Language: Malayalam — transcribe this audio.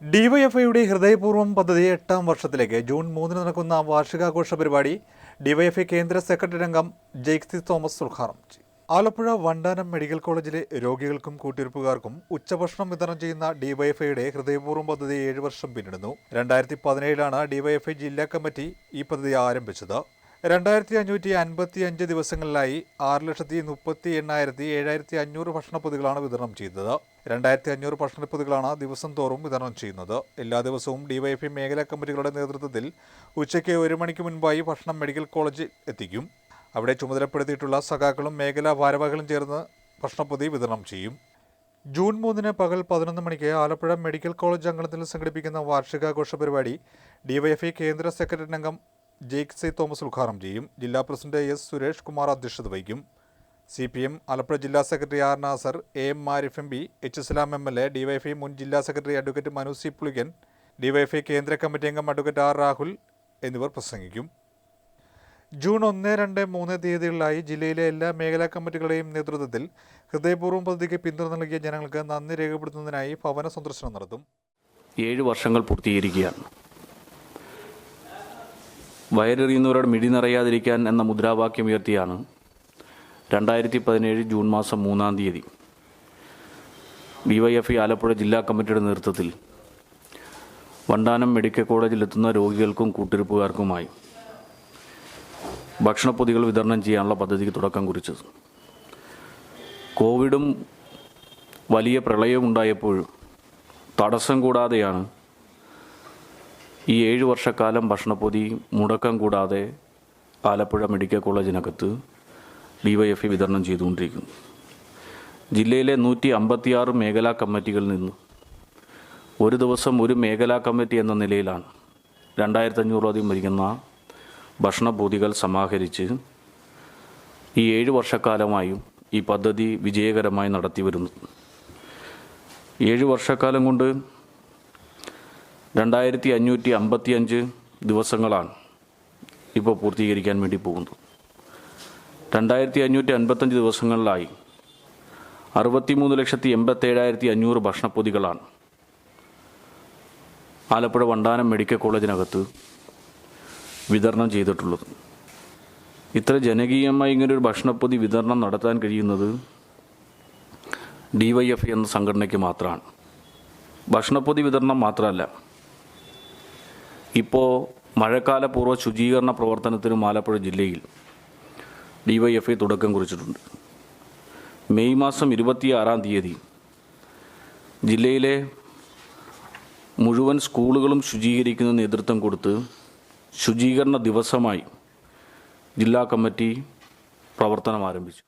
ഡിവൈഎഫ്ഐയുടെ ഹൃദയപൂർവം പദ്ധതി എട്ടാം വർഷത്തിലേക്ക് ജൂൺ മൂന്നിന് നടക്കുന്ന വാർഷികാഘോഷ പരിപാടി ഡിവൈഎഫ്ഐ കേന്ദ്ര സെക്രട്ടറി അംഗം ജെയ്ക്സി തോമസ് ഉദ്ഘാടനം ചെയ്തു ആലപ്പുഴ വണ്ടാനം മെഡിക്കൽ കോളേജിലെ രോഗികൾക്കും കൂട്ടിരിപ്പുകാർക്കും ഉച്ചഭക്ഷണം വിതരണം ചെയ്യുന്ന ഡിവൈഎഫ്ഐയുടെ ഹൃദയപൂർവം പദ്ധതി ഏഴ് വർഷം പിന്നിടുന്നു. രണ്ടായിരത്തി പതിനേഴിലാണ് ഡിവൈഎഫ്ഐ ജില്ലാ കമ്മിറ്റി ഈ പദ്ധതി ആരംഭിച്ചത്. രണ്ടായിരത്തി അഞ്ഞൂറ്റി അൻപത്തി അഞ്ച് ദിവസങ്ങളിലായി ആറ് ലക്ഷത്തി മുപ്പത്തി എണ്ണായിരത്തി ഏഴായിരത്തി അഞ്ഞൂറ് ഭക്ഷണ പദ്ധതികളാണ് വിതരണം ചെയ്തത്. രണ്ടായിരത്തി അഞ്ഞൂറ് ഭക്ഷണപ്പൊതികളാണ് ദിവസം തോറും വിതരണം ചെയ്യുന്നത്. എല്ലാ ദിവസവും ഡിവൈഎഫ്ഐ മേഖലാ കമ്മിറ്റികളുടെ നേതൃത്വത്തിൽ ഉച്ചയ്ക്ക് ഒരു മണിക്ക് മുൻപായി ഭക്ഷണം മെഡിക്കൽ കോളേജിൽ എത്തിക്കും. അവിടെ ചുമതലപ്പെടുത്തിയിട്ടുള്ള സഖാക്കളും മേഖലാ ഭാരവാഹികളും ചേർന്ന് ഭക്ഷണപ്പൊതി വിതരണം ചെയ്യും. ജൂൺ മൂന്നിന് പകൽ പതിനൊന്ന് മണിക്ക് ആലപ്പുഴ മെഡിക്കൽ കോളേജ് അങ്കണത്തിൽ സംഘടിപ്പിക്കുന്ന വാർഷികാഘോഷ പരിപാടി ഡിവൈഎഫ്ഐ കേന്ദ്ര സെക്രട്ടറി അംഗം ജെയ്ക് സി തോമസ് ഉദ്ഘാടനം ചെയ്യും. ജില്ലാ പ്രസിഡന്റ് എസ് സുരേഷ് കുമാർ അധ്യക്ഷത വഹിക്കും. സി പി എം ആലപ്പുഴ ജില്ലാ secretary R Nasar A M Arif M P H Islam M L A DYFI മുൻ ജില്ലാ secretary advocate Manu C Pulikan DYFI കേന്ദ്ര കമ്മിറ്റി അംഗം അഡ്വക്കേറ്റ് ആർ രാഹുൽ എന്നിവർ പ്രസംഗിക്കും. ജൂൺ ഒന്ന് രണ്ട് മൂന്ന് തീയതികളിലായി ജില്ലയിലെ എല്ലാ മേഖലാ കമ്മിറ്റികളുടെയും നേതൃത്വത്തിൽ ഹൃദയപൂർവം പദ്ധതിക്ക് പിന്തുണ നൽകിയ ജനങ്ങൾക്ക് നന്ദി രേഖപ്പെടുത്തുന്നതിനായി ഭവന സന്ദർശനം നടത്തും. ഏഴ് വർഷങ്ങൾ പൂർത്തീകരിക്കുകയാണ്. വയറെറിയുന്നവരോട് മിടി നിറയാതിരിക്കാൻ എന്ന മുദ്രാവാക്യം ഉയർത്തിയാണ് രണ്ടായിരത്തി പതിനേഴ് ജൂൺ മാസം മൂന്നാം തീയതി. ഡിവൈഎഫ്ഇ ആലപ്പുഴ ജില്ലാ കമ്മിറ്റിയുടെ നേതൃത്വത്തിൽ വണ്ടാനം മെഡിക്കൽ കോളേജിലെത്തുന്ന രോഗികൾക്കും കൂട്ടിരിപ്പുകാർക്കുമായി ഭക്ഷണപ്പൊതികൾ വിതരണം ചെയ്യാനുള്ള പദ്ധതിക്ക് തുടക്കം കുറിച്ചത്. കോവിഡും വലിയ പ്രളയവും ഉണ്ടായപ്പോഴും തടസ്സം കൂടാതെയാണ് ഈ ഏഴ് വർഷക്കാലം ഭക്ഷണപ്പൊതി മുടക്കം കൂടാതെ ആലപ്പുഴ മെഡിക്കൽ കോളേജിനകത്ത് ഡിവൈഎഫ്ഇ വിതരണം ചെയ്തുകൊണ്ടിരിക്കുന്നു. ജില്ലയിലെ നൂറ്റി അമ്പത്തിയാറ് മേഖലാ കമ്മിറ്റികളിൽ നിന്നും ഒരു ദിവസം ഒരു മേഖലാ കമ്മിറ്റി എന്ന നിലയിലാണ് രണ്ടായിരത്തി അഞ്ഞൂറോളം വരിക്കുന്ന ഭക്ഷണഭൂതികൾ സമാഹരിച്ച് ഈ ഏഴ് വർഷക്കാലമായും ഈ പദ്ധതി വിജയകരമായി നടത്തി വരുന്നു ഏഴ് വർഷക്കാലം കൊണ്ട് രണ്ടായിരത്തി അഞ്ഞൂറ്റി അമ്പത്തി അഞ്ച് ദിവസങ്ങളാണ് ഇപ്പോൾ പൂർത്തീകരിക്കാൻ വേണ്ടി പോകുന്നത്. രണ്ടായിരത്തി അഞ്ഞൂറ്റി അൻപത്തഞ്ച് ദിവസങ്ങളിലായി അറുപത്തിമൂന്ന് ലക്ഷത്തി എൺപത്തേഴായിരത്തി അഞ്ഞൂറ് ഭക്ഷണപ്പൊതികളാണ്. ആലപ്പുഴ വണ്ടാനം മെഡിക്കൽ കോളേജിനകത്ത് വിതരണം ചെയ്തിട്ടുള്ളത്. ഇത്ര ജനകീയമായി ഇങ്ങനൊരു ഭക്ഷണപ്പൊതി വിതരണം നടത്താൻ കഴിയുന്നത് ഡി വൈ എഫ് എന്ന സംഘടനയ്ക്ക് മാത്രമാണ്. ഭക്ഷണപ്പൊതി വിതരണം മാത്രമല്ല ഇപ്പോൾ മഴക്കാലപൂർവ ശുചീകരണ പ്രവർത്തനത്തിനും ആലപ്പുഴ ജില്ലയിൽ ഡിവൈഎഫ്ഐ തുടക്കം കുറിച്ചിട്ടുണ്ട്. മെയ് മാസം ഇരുപത്തിയാറാം തീയതി ജില്ലയിലെ മുഴുവൻ സ്കൂളുകളും ശുചീകരിക്കുന്ന നേതൃത്വം കൊടുത്ത് ശുചീകരണ ദിവസമായി ജില്ലാ കമ്മിറ്റി പ്രവർത്തനം ആരംഭിച്ചു.